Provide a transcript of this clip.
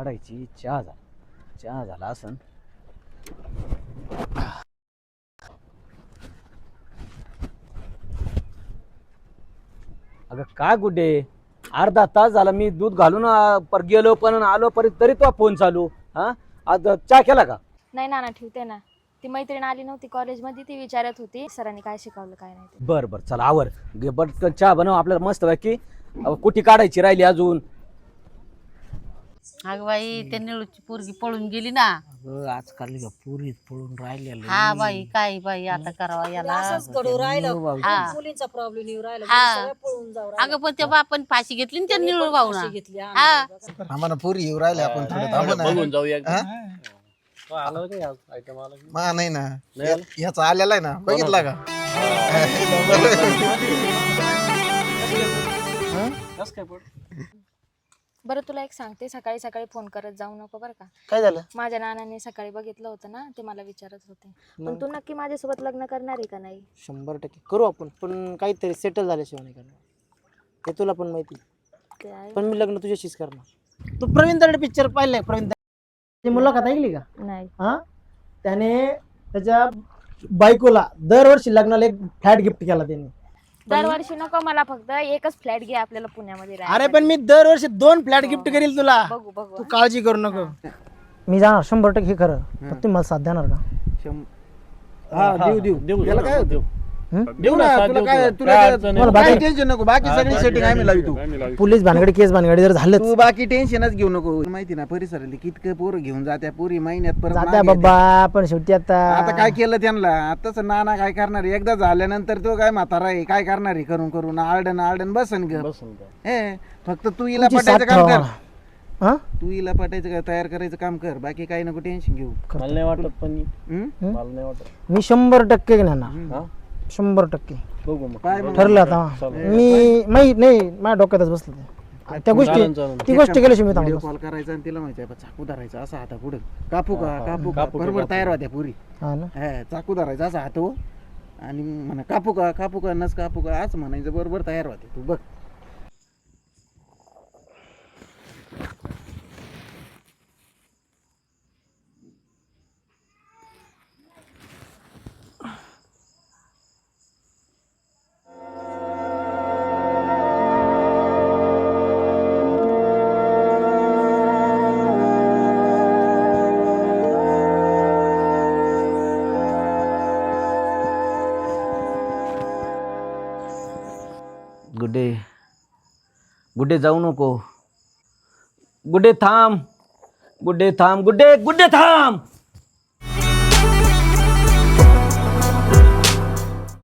काढायची चहा झाला. चहा झाला असन. अगं काय गुड्डे? अर्धा तास झाला मी दूध घालून पर गेलो पण आलो परत तरी तो फोन चालू. हा? आज चहा केला का? नाही ना ना ठेवते ना. ती मैत्रीण आली नव्हती कॉलेजमध्ये ती विचारत होती सरांनी काय शिकवलं काय नाही ते. बर बर चला आवर. घे पटकन चहा बनव आपल्याला मस्त पैकी अहो, कुठे काढायची राहिली अजून. अगं बाई त्या निळूची पोरगी पळून गेली ना. अगं आजकाल ह्या पुरीत पळून राहिलेलं हा बाई काय बाई आता करावा याला? असंच घडू राहिलं. हा. मुलींचा प्रॉब्लेम येऊ राहिला. हा. सगळं पळून जाऊ अगं पण त्या बापान फाशी घेतली ना त्या निळू भाऊ ना घेतली हा. आम्हाला. पुरी येऊ राहिले आपण थोडं थांबू ना. बघून जाऊया. हा? आलं काय आयटम आला की? मा नाही ना. या- ह्याचा आलेला आहे ना. बघितला का? कसं काय पड बरं तुला एक सांगते. सकाळी सकाळी फोन करत जाऊ नको बरं का. काय झालं? माझ्या नानाने सकाळी बघितलं होतं ना ते मला विचारत होते. पण तू नक्की माझ्यासोबत लग्न करणार आहे का नाही? शंभर टक्के. करू आपण पण काहीतरी सेटल झाल्याशिवाय नाही करणार. हे तुला पण माहिती ते. पण मी लग्न तुझ्याशीच करणार. तू प्रवीण दरडे पिक्चर पाहिलाय प्रवीण दरडे मुलाखत ऐकली का? नाही. हा? त्याने त्याच्या बायकोला दरवर्षी लग्नाला एक फ्लॅट गिफ्ट केला त्याने. दरवर्षी नको मला फक्त एकच फ्लॅट घे आपल्याला पुण्यामध्ये अरे. पण मी दरवर्षी दोन फ्लॅट गिफ्ट करील तुला. बघू बघू. तू काळजी करू नको. मी जाणार शंभर टक्के हे खरं. पण तुम्ही मला साथ देणार का? हा देऊ देऊ. त्याला काय? होतं? देऊ ना तुला काय तुला. काय- तुम्हाला काय बाकी टेन्शन नको बाकी सगळी सेटिंग आम्ही लावी तू. पोलीस भानगडी केस भानगडी जर झालं तू बाकी टेन्शनच घेऊ नको. माहिती ना परिसरातली कितकं पोरं घेऊन जात्या पुरी महिन्यात परत जात्या मागे बाबा पण शेवटी आता आता काय केलं त्यांना? आताच नाना काय करणार आहे? एकदा झाल्यानंतर तो काय म्हातारा आहे? काय करणार आहे? करून करून आरडन आरडन बसन ग. हे फक्त तू हिला तुमची पटायचं काम ठेवा कर. हा? तू हिला पटायचं का तयार करायचं काम कर. बाकी काही नको टेन्शन घेऊ. मला नाही वाटत पण? मला नाही वाटत. मी शंभर टक्के घेणार हा? शंभर टक्के. बघू मग. काय मग? ठरलं आता. मी माहीत नाही माझ्या डोक्यातच बसलं ते. त्या गोष्टी चालेल. ती गोष्ट केल्याशिवाय मी व्हिडिओ थांबलो कॉल करायचा आणि तिला माहिती आहे चाकू धरायचा असा हाता पुढे. कापू का कापू का? बरोबर तयार होत्या पुरी. हा ना? हा चाकू धरायचा असा हात हो. आणि म्हणा कापू का कापू का नस कापू का? असं म्हणायचं बरोबर तयार होते. तू बघ. गुड्डे गुड्डे जाऊ नको. गुड्डे थांब गुड्डे थांब गुड्डे गुड्डे थांब.